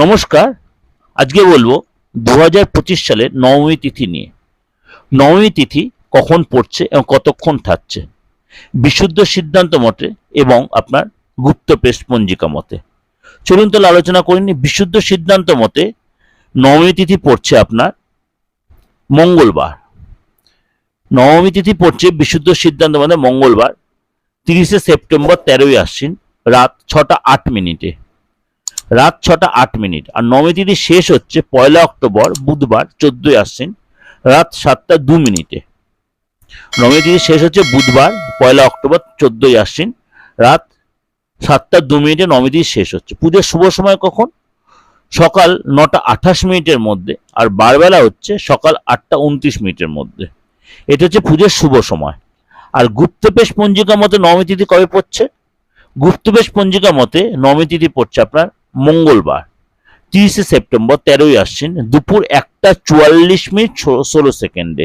নমস্কার, আজকে বলব দু হাজার পঁচিশ সালের নবমী তিথি নিয়ে। নবমী তিথি কখন পড়ছে এবং কতক্ষণ থাকছে? বিশুদ্ধ সিদ্ধান্ত মতে এবং আপনার গুপ্ত পেশ পঞ্জিকা মতে। চলুন তাহলে আলোচনা করিনি বিশুদ্ধ সিদ্ধান্ত মতে নবমী তিথি পড়ছে আপনার মঙ্গলবার। নবমী তিথি পড়ছে বিশুদ্ধ সিদ্ধান্ত মতে মঙ্গলবার, তিরিশে সেপ্টেম্বর তেরোই আশ্বিন, রাত ছটা আট মিনিটে। রাত ছটা আট মিনিট। আর নবমী তিথি শেষ হচ্ছে পয়লা অক্টোবর, বুধবার, চোদ্দই আশ্বিন, রাত সাতটা দু মিনিটে। নবমী তিথি শেষ হচ্ছে বুধবার, পয়লা অক্টোবর, চোদ্দই আশ্বিন, রাত সাতটা দু মিনিটে নবমী তিথি শেষ হচ্ছে। পুজোর শুভ সময় কখন? সকাল নটা আঠাশ মিনিটের মধ্যে, আর বারবেলা হচ্ছে সকাল আটটা উনত্রিশ মিনিটের মধ্যে। এটা হচ্ছে পুজোর শুভ সময়। আর গুপ্তপেশ পঞ্জিকা মতে নবমী তিথি কবে পড়ছে? গুপ্তপেশ পঞ্জিকা মতে নবমী তিথি পড়ছে আপনার মঙ্গলবার, তিরিশে সেপ্টেম্বর তেরোই আসছেন, দুপুর একটা চুয়াল্লিশ মিনিট ষোলো সেকেন্ডে।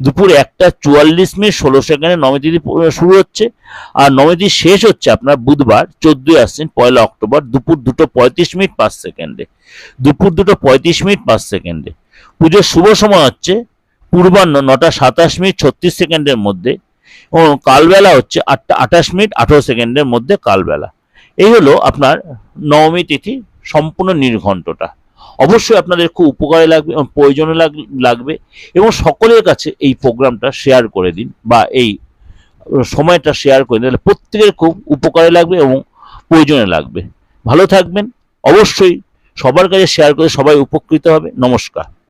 দুপুর একটা চুয়াল্লিশ মিনিট ষোলো সেকেন্ডে নবমী তিথি শুরু হচ্ছে, আর নবমী তিথি শেষ হচ্ছে আপনার বুধবার, চোদ্দই আসছেন, পয়লা অক্টোবর, দুপুর দুটো পঁয়ত্রিশ মিনিট পাঁচ সেকেন্ডে। দুপুর দুটো পঁয়ত্রিশ মিনিট পাঁচ সেকেন্ডে। পুজোর শুভ সময় হচ্ছে পূর্বাহ্ন নটা সাতাশ মিনিট ছত্রিশ সেকেন্ডের মধ্যে ও কালবেলা হচ্ছে আটটা আঠাশ মিনিট আঠেরো সেকেন্ডের মধ্যে কালবেলা। এই হলো আপনার নবমী তিথি সম্পূর্ণ নির্ঘণ্টটা। অবশ্যই আপনাদের খুব উপকারে লাগবে, এবং প্রয়োজনে লাগ- লাগবে, এবং সকলের কাছে এই প্রোগ্রামটা শেয়ার করে দিন, বা এই সময়টা শেয়ার করে দিন, তাহলে প্রত্যেকের খুব উপকারে লাগবে এবং প্রয়োজনে লাগবে। ভালো থাকবেন, অবশ্যই সবার কাছে শেয়ার করে সবাই উপকৃত হবে। নমস্কার।